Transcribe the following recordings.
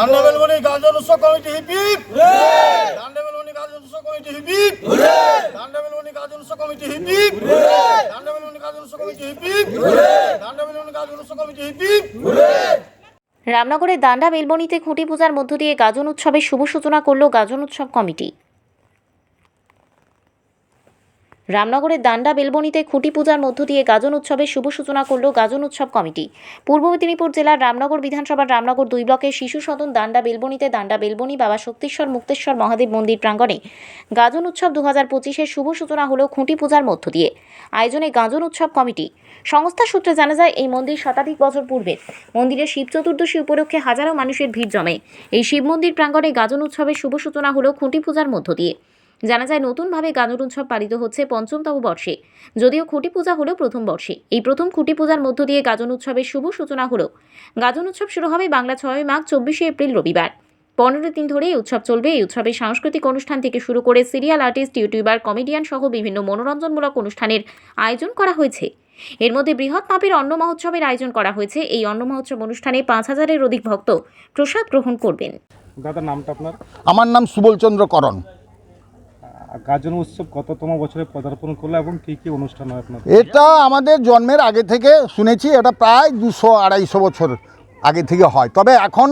ডান্ডাবেলমণি গাজন উৎসব committee hip hip. ডান্ডাবেলমণি Gajan উৎসব committee hip hip. ডান্ডাবেলমণি Gajan উৎসব কমিটি হিপিপ। ডান্ডাবেলমণি গাজন উৎসব কমিটি হিপিপ। ডান্ডাবেলমণি গাজন উৎসব কমিটি হিপিপ। রামনগরের দান্ডা বেলবনিতে খুঁটি পূজার মধ্য দিয়ে গাজন উৎসবের শুভ সূচনা করল গাজন উৎসব কমিটি। রামনগরের দান্ডা বেলবনিতে খুঁটি পূজার মধ্য দিয়ে গাজন উৎসবের শুভ সূচনা করল গাজন উৎসব কমিটি। পূর্ব মেদিনীপুর জেলার রামনগর বিধানসভার রামনগর দুই ব্লকের শিশু সদন দান্ডা বেলবনিতে দান্ডা বেলবনি, বাবা শক্তিশ্বর, মুক্তেশ্বর, মহাদেব মন্দির প্রাঙ্গণে গাজন উৎসব দু হাজার পঁচিশের শুভ সূচনা হল খুঁটি পূজার মধ্য দিয়ে। আয়োজনে গাজন উৎসব কমিটি। সংস্থা সূত্রে জানা যায়, এই মন্দির শতাধিক বছর পূর্বে। মন্দিরে শিব চতুর্দশী উপলক্ষে হাজারো মানুষের ভিড় জমে। এই শিব মন্দির প্রাঙ্গণে গাজন উৎসবের শুভ সূচনা হল খুঁটি পূজার মধ্য দিয়ে। জানা যায় নতুনভাবে গাজন উৎসব পালিত হচ্ছে পঞ্চমতম বর্ষে। যদিও খুঁটি পূজা হলো প্রথম বর্ষে। এই প্রথম খুঁটি পূজার মধ্য দিয়ে গাজন উৎসবের শুভ সূচনা হলো। গাজন উৎসব শুরু হবে বাংলা ছয় মাঘ চব্বিশে এপ্রিল রবিবার। পনেরো দিন ধরে এই উৎসব চলবে। এই উৎসবে সাংস্কৃতিক অনুষ্ঠান থেকে শুরু করে সিরিয়াল আর্টিস্ট ইউটিউবার কমেডিয়ান সহ বিভিন্ন মনোরঞ্জনমূলক অনুষ্ঠানের আয়োজন করা হয়েছে। এর মধ্যে বৃহৎ মাপের অন্ন মহোৎসবের আয়োজন করা হয়েছে। এই অন্ন মহোৎসব অনুষ্ঠানে পাঁচ হাজারের অধিক ভক্ত প্রসাদ গ্রহণ করবেন। দাদা নামটা আপনার? আমার নাম সুবলচন্দ্র করণ। গাজন উৎসব কততম বছরে পদার্পণ করল এবং কি কি অনুষ্ঠান হয় আপনার এটা আমাদের জন্মের আগে থেকে শুনেছি, এটা প্রায় দুশো আড়াইশো বছর আগে থেকে হয়। তবে এখন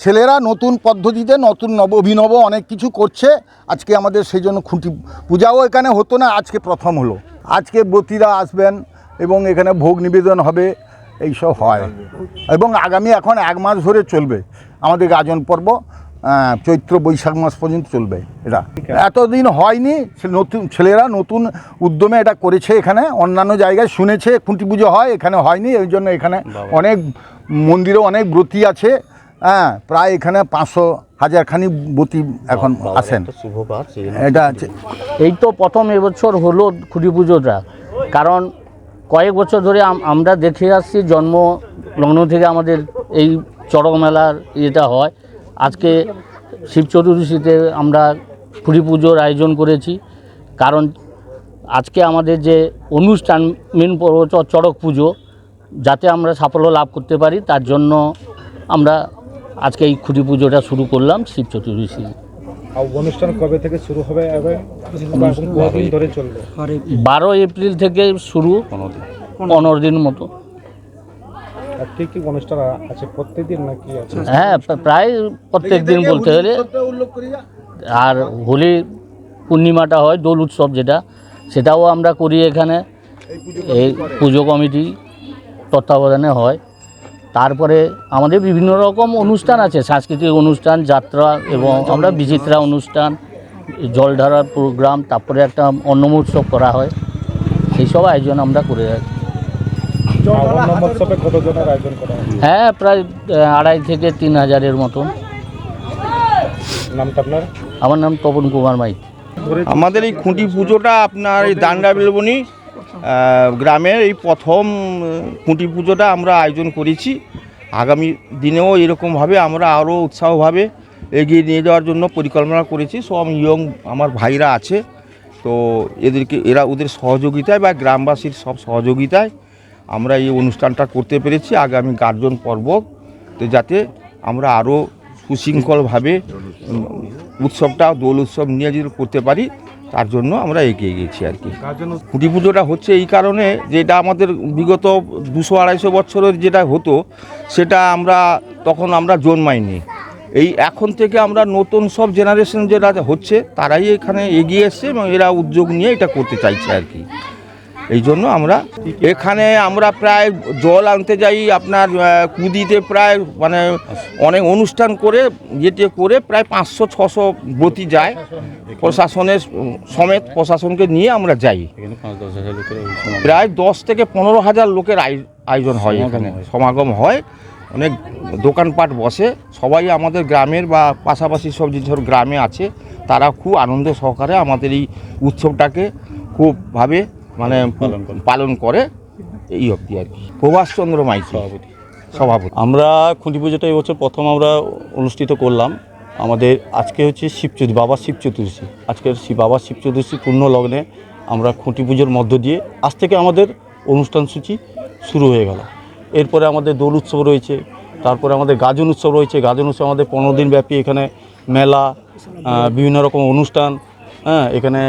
ছেলেরা নতুন পদ্ধতিতে, নতুন নব অভিনব অনেক কিছু করছে। আজকে আমাদের সেই জন্য খুঁটি পূজাও এখানে হতো না, আজকে প্রথম হলো। আজকে বতীরা আসবেন এবং এখানে ভোগ নিবেদন হবে, এইসব হয়। এবং আগামী এখন এক মাস ধরে চলবে আমাদের গাজন পর্ব। চৈত্র বৈশাখ মাস পর্যন্ত চলবে এটা। এতদিন হয়নি নতুন ছেলেরা নতুন উদ্যমে এটা করেছে এখানে অন্যান্য জায়গায় শুনেছে খুঁটি পুজো হয় এখানে হয়নি এই জন্য এখানে অনেক মন্দিরে অনেক ব্রতী আছে। হ্যাঁ প্রায় এখানে পাঁচশো হাজারখানি বতি এখন আসেন এটা আছে। এই তো প্রথম এবছর হলো খুঁটি পুজোটা। কারণ কয়েক বছর ধরে আমরা দেখে আসছি জন্ম লগ্ন থেকে আমাদের এই চড়ক মেলার ইয়েটা হয়। আজকে শিব চতুর্দশীতে আমরা খুঁটি পুজোর আয়োজন করেছি। কারণ আজকে আমাদের যে অনুষ্ঠান মেন পর্ব চ- চড়ক পুজো যাতে আমরা সাফল্য লাভ করতে পারি তার জন্য আমরা আজকে এই খুঁটি পুজোটা শুরু করলাম শিব চতুর্দশী। আর অনুষ্ঠান কবে থেকে শুরু হবে? বারো এপ্রিল থেকে শুরু পনেরো দিন মতো। আর কি কি অনুষ্ঠান আছে? প্রত্যেকদিন নাকি আছে? হ্যাঁ প্রায় প্রত্যেক দিন বলতে গেলে। আর হোলি পূর্ণিমাটা হয় দোল উৎসব যেটা সেটাও আমরা করি এখানে। এই পুজো কমিটি তত্ত্বাবধানে হয়। তারপরে আমাদের বিভিন্ন রকম অনুষ্ঠান আছে সাংস্কৃতিক অনুষ্ঠান যাত্রা এবং আমরা বিচিত্রা অনুষ্ঠান। জলধারার প্রোগ্রাম তারপরে একটা অন্নমোৎসব করা হয়। এইসব আয়োজন আমরা করে রাখি আর অন্য মহোৎসবে কতজনের আয়োজন করা হয়? হ্যাঁ প্রায় আড়াই থেকে তিন হাজারের মতন। নামটা আপনার? আমার নাম তপন কুমার মাইক আমাদের এই খুঁটি পুজোটা আপনার এই দান্ডা বেলবনি গ্রামের এই প্রথম খুঁটি পুজোটা আমরা আয়োজন করেছি। আগামী দিনেও এরকমভাবে আমরা আরও উৎসাহভাবে এগিয়ে নিয়ে যাওয়ার জন্য পরিকল্পনা করেছি। সব ইয়ং আমার ভাইরা আছে তো এদেরকে এরা ওদের সহযোগিতায় বা গ্রামবাসীর সব সহযোগিতায় আমরা এই অনুষ্ঠানটা করতে পেরেছি। আগামী গার্জন পর্ব তো যাতে আমরা আরও সুশৃঙ্খলভাবে উৎসবটা দোল উৎসব নিয়ে যদি করতে পারি তার জন্য আমরা এগিয়ে গেছি আর কি। খুঁটি পুজোটা হচ্ছে এই কারণে যেটা আমাদের বিগত দুশো আড়াইশো বছরের যেটা হতো সেটা আমরা তখন আমরা জন্মাইনি। এই এখন থেকে আমরা নতুন সব জেনারেশন যেটা হচ্ছে তারাই এখানে এগিয়ে এসছে এবং এরা উদ্যোগ নিয়ে এটা করতে চাইছে আর কি। এই জন্য আমরা এখানে আমরা প্রায় জল আনতে যাই আপনার কুদিতে প্রায় মানে অনেক অনুষ্ঠান করে যেতে করে প্রায় পাঁচশো ছশো বতি যায়। প্রশাসনের সমেত প্রশাসনকে নিয়ে আমরা যাই। প্রায় দশ থেকে পনেরো হাজার লোকের আয়- আয়োজন হয় এখানে। সমাগম হয়। অনেক দোকানপাট বসে। সবাই আমাদের গ্রামের বা পাশাপাশি সব যেসব গ্রামে আছে তারা খুব আনন্দ সহকারে আমাদের এই উৎসবটাকে খুবভাবে মানে পালন করে। এই অবধি আর কি। প্রভাষচন্দ্র মাইতি সভাপতি। সভাপতি। আমরা খুঁটি পুজোটা এবছর প্রথম আমরা অনুষ্ঠিত করলাম। আমাদের আজকে হচ্ছে শিব চতুর্থী বাবা শিব চতুর্দশী। আজকের শিব বাবা শিব চতুর্দশী পূর্ণ লগ্নে আমরা খুঁটি পুজোর মধ্য দিয়ে আজ থেকে আমাদের অনুষ্ঠান সূচি শুরু হয়ে গেল। এরপরে আমাদের দোল উৎসব রয়েছে তারপরে আমাদের গাজন উৎসব রয়েছে। গাজন উৎসব আমাদের পনেরো দিন ব্যাপী এখানে মেলা বিভিন্ন রকম অনুষ্ঠান হ্যাঁ এখানে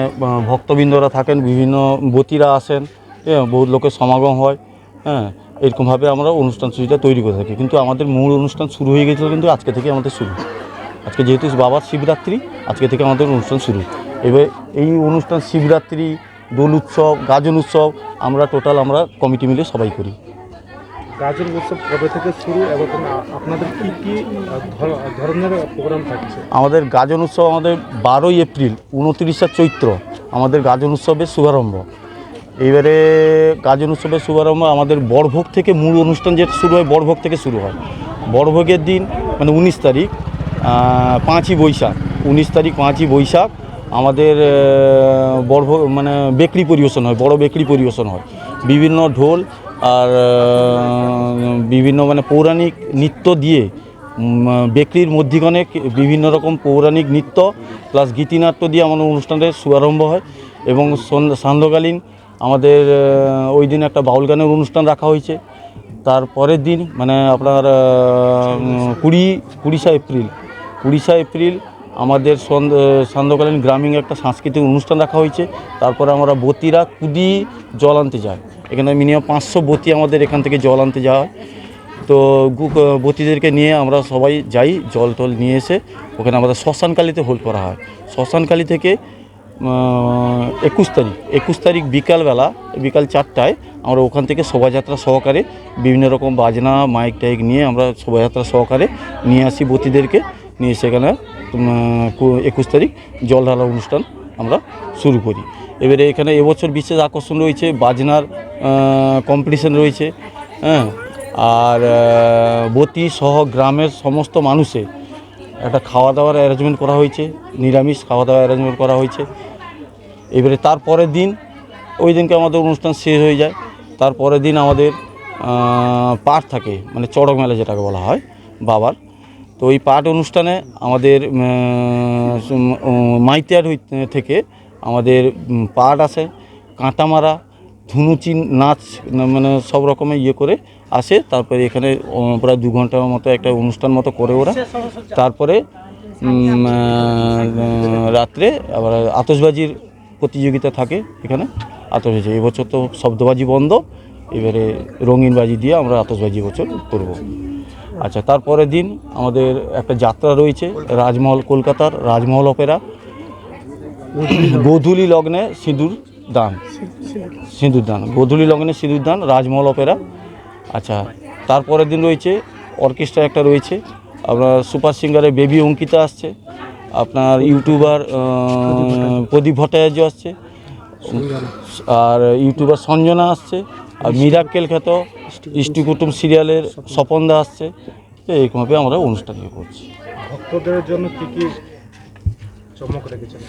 ভক্তবৃন্দরা থাকেন, বিভিন্ন বতিরা আসেন হ্যাঁ বহুত লোকের সমাগম হয় হ্যাঁ এরকমভাবে আমরা অনুষ্ঠান সূচিটা তৈরি করে থাকি। কিন্তু আমাদের মূল অনুষ্ঠান শুরু হয়ে গেছিল কিন্তু আজকে থেকে আমাদের শুরু। আজকে যেহেতু বাবার শিবরাত্রি, আজকে থেকে আমাদের অনুষ্ঠান শুরু। এবার এই অনুষ্ঠান শিবরাত্রি, দোল উৎসব, গাজন উৎসব আমরা টোটাল আমরা কমিটি মিলে সবাই করি। গাজন উৎসব কবে থেকে শুরু এবং আপনাদের কি কি ধরনের প্রোগ্রাম থাকছে? আমাদের গাজন উৎসব আমাদের বারোই এপ্রিল, উনত্রিশে চৈত্র আমাদের গাজন উৎসবের শুভারম্ভ। এবারে গাজন উৎসবের শুভারম্ভ আমাদের বড়ভোগ থেকে মূল অনুষ্ঠান যেটা শুরু হয়, বড়ভোগ থেকে শুরু হয়। বড়ভোগের দিন মানে উনিশ তারিখ পাঁচই বৈশাখ। উনিশ তারিখ, পাঁচই বৈশাখ আমাদের বড়ভোগ মানে বেকরি পরিবেশন হয়, বড় বেকরি পরিবেশন হয়। বিভিন্ন ঢোল আর বিভিন্ন মানে পৌরাণিক নৃত্য দিয়ে বেকরির মধ্যিখানে বিভিন্ন রকম পৌরাণিক নৃত্য প্লাস গীতিনাট্য দিয়ে আমাদের অনুষ্ঠানের শুভারম্ভ হয়। এবং সন্ধ্যা সান্ধ্যকালীন আমাদের ওই দিন একটা বাউল গানের অনুষ্ঠান রাখা হয়েছে। তার পরের দিন মানে আপনার কুড়ি, কুড়িশা এপ্রিল কুড়িশা এপ্রিল আমাদের সন্ধ্যা- সান্ধ্যকালীন গ্রামীণ একটা সাংস্কৃতিক অনুষ্ঠান রাখা হয়েছে। তারপরে আমরা বতিরা কুদি জল আনতে যাই। এখানে মিনিমাম পাঁচশো বতি আমাদের এখান থেকে জল আনতে যাওয়া হয়। তো বতিদেরকে নিয়ে আমরা সবাই যাই, জল টল নিয়ে এসে ওখানে আমাদের শ্মশানকালীতে হোল্ড করা হয়। শ্মশানকালী থেকে একুশ তারিখ একুশ তারিখ বিকালবেলা, বিকাল চারটায় আমরা ওখান থেকে শোভাযাত্রা সহকারে বিভিন্ন রকম বাজনা মাইক টাইক নিয়ে আমরা শোভাযাত্রা সহকারে নিয়ে আসি বতিদেরকে। নিয়ে সেখানে একুশ তারিখ জল ঢালা অনুষ্ঠান আমরা শুরু করি। এবারে এখানে এবছর বিশেষ আকর্ষণ রয়েছে, বাজনার কম্পিটিশন রয়েছে হ্যাঁ? আর বতি সহ গ্রামের সমস্ত মানুষে একটা খাওয়া দাওয়ার অ্যারেঞ্জমেন্ট করা হয়েছে, নিরামিষ খাওয়া দাওয়ার অ্যারেঞ্জমেন্ট করা হয়েছে। এবারে তারপরের দিন, ওই দিনকে আমাদের অনুষ্ঠান শেষ হয়ে যায়। তারপরের দিন আমাদের পাঠ থাকে মানে চড়ক মেলা যেটাকে বলা হয়, বাবার। তো ওই পাঠ অনুষ্ঠানে আমাদের মাইতিয়ার থেকে আমাদের পাট আসে কাঁটা মারা ধুনুচি নাচ মানে সব রকমের ইয়ে করে আসে। তারপরে এখানে প্রায় দু ঘণ্টার মতো একটা অনুষ্ঠান মতো করে ওরা। তারপরে রাত্রে আবার আতশবাজির প্রতিযোগিতা থাকে এখানে, আতশবাজি। এবছর তো শব্দবাজি বন্ধ। এবারে রঙিন বাজি দিয়ে আমরা আতশবাজি বছর করব। আচ্ছা তারপরের দিন আমাদের একটা যাত্রা রয়েছে, রাজমহল কলকাতার রাজমহল অপেরা। গোধূলি লগ্নে সিঁদুর দান। সিঁদুর দান। গোধূলি লগ্নে সিঁদুর দান, রাজমহল অপেরা। আচ্ছা তারপরের দিন রয়েছে, অর্কেস্ট্রা একটা রয়েছে। আপনার সুপার সিঙ্গারে বেবি অঙ্কিতা আসছে। আপনার ইউটিউবার প্রদীপ ভট্টাচার্য আসছে। আর ইউটিউবার সঞ্জনা আসছে। আর মিরাক্কেল খ্যাত ইষ্টি কুটুম সিরিয়ালের স্বপনদা আসছে। তো এইরকমভাবে আমরা অনুষ্ঠান করছি। ভক্তদের জন্য কি কি চমক রেখেছেন।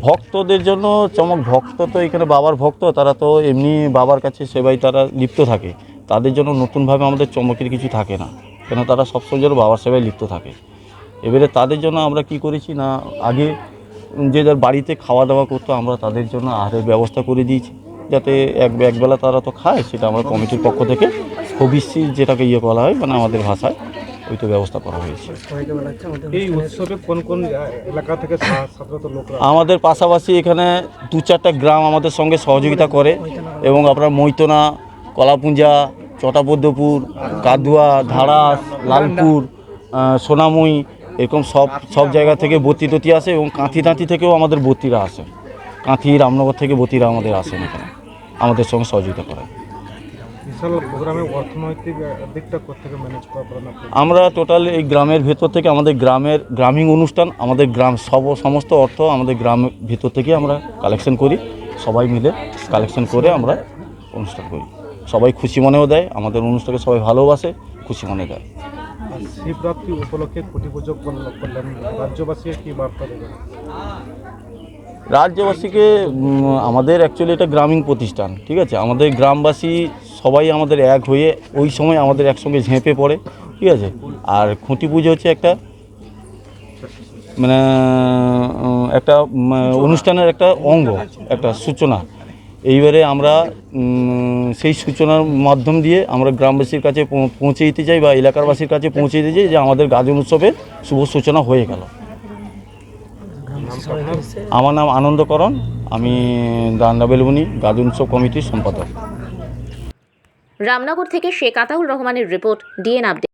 ভক্তদের জন্য চমক, ভক্ত তো এখানে বাবার ভক্ত, তারা তো এমনি বাবার কাছে সেবাই তারা লিপ্ত থাকে। তাদের জন্য নতুনভাবে আমাদের চমকের কিছু থাকে না। কেন তারা সবসময় যেন বাবার সেবায় লিপ্ত থাকে। এবারে তাদের জন্য আমরা কি করেছি না, আগে যে যার বাড়িতে খাওয়া দাওয়া করতো, আমরা তাদের জন্য আহারের ব্যবস্থা করে দিয়েছি। যাতে এক, একবেলা তারা তো খায়, সেটা আমরা কমিটির পক্ষ থেকে হবিষ্যি যেটাকে ইয়ে বলা হয় মানে আমাদের ভাষায়। ওইটা ব্যবস্থা করা হয়েছে। এই উৎসবে কোন কোন এলাকা থেকে আমাদের পাশাপাশি এখানে দু চারটা গ্রাম আমাদের সঙ্গে সহযোগিতা করে এবং আপনার মৈতনা কলাপুঞ্জা চটাপদ্মপুর কাদুয়া ধারাস লালপুর সোনামুই এরকম সব সব জায়গা থেকে বতি টতি আসে এবং কাঁথি টাঁথি থেকেও আমাদের বতিরা আসে কাঁথি রামনগর থেকে বতিরা আমাদের আসেন এখানে। আমাদের সঙ্গে সহযোগিতা করে বিশাল প্রোগ্রামে অর্থনৈতিক দিকটা কোথেকে ম্যানেজ করা আমরা টোটাল এই গ্রামের ভেতর থেকে আমাদের গ্রামের গ্রামীণ অনুষ্ঠান আমাদের গ্রাম সব সমস্ত অর্থ আমাদের গ্রামের ভেতর থেকে আমরা কালেকশন করি। সবাই মিলে কালেকশন করে আমরা অনুষ্ঠান করি। সবাই খুশি মনেও দেয় আমাদের অনুষ্ঠানকে সবাই ভালোবাসে খুশি মনে দেয়। শিবরাত্রি উপলক্ষে কোটি পুজো করল- করলেন রাজ্যবাসীকে কি বার্তা দেবেন? রাজ্যবাসীকে আমাদের অ্যাকচুয়ালি এটা গ্রামীণ প্রতিষ্ঠান, ঠিক আছে? আমাদের গ্রামবাসী সবাই আমাদের এক হয়ে ওই সময় আমাদের একসঙ্গে ঝেঁপে পড়ে, ঠিক আছে? আর খুঁটি পুজো হচ্ছে একটা মানে একটা অনুষ্ঠানের একটা অঙ্গ, একটা সূচনা। এইবারে আমরা সেই সূচনার মাধ্যম দিয়ে আমরা গ্রামবাসীর কাছে পৌঁছে দিতে চাই বা এলাকারবাসীর কাছে পৌঁছে দিতে চাই যে আমাদের গাজন উৎসবের শুভ সূচনা হয়ে গেল। আমার নাম আনন্দকরণ, আমি দান্ডা বেলবনি উৎসব কমিটির সম্পাদক। রামনগর থেকে শেখ আতাউর রহমানের রিপোর্ট, ডিএন আপডেট।